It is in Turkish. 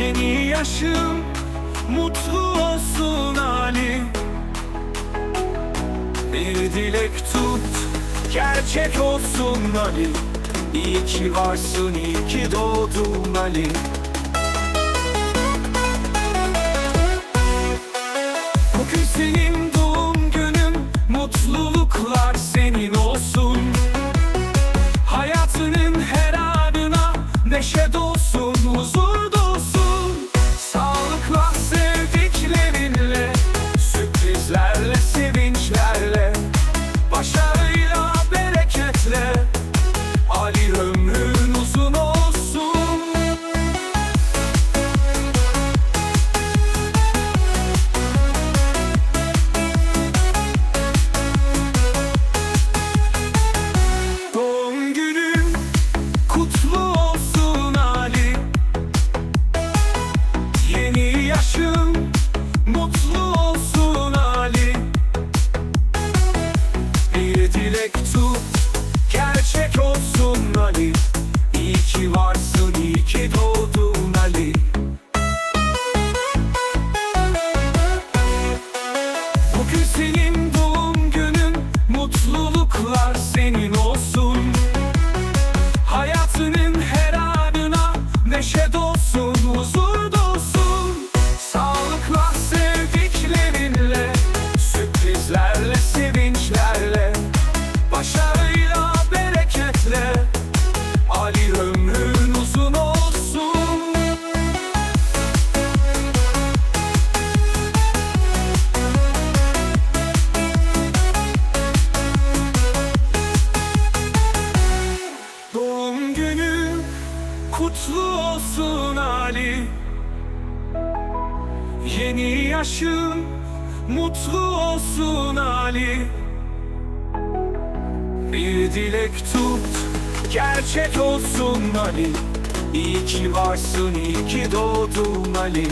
Yeni yaşım mutlu olsun Ali. Bir dilek tut gerçek olsun Ali. İyi ki varsın iyi ki doğdun Ali. Bugün senin Tut gerçek olsun Ali. İyi ki varsın iyi ki doğdun Ali. Bugün senin doğum Doğum günü kutlu olsun Ali. Yeni yaşın mutlu olsun Ali. Bir dilek tut gerçek olsun Ali. İyi ki varsın iyi ki doğdun Ali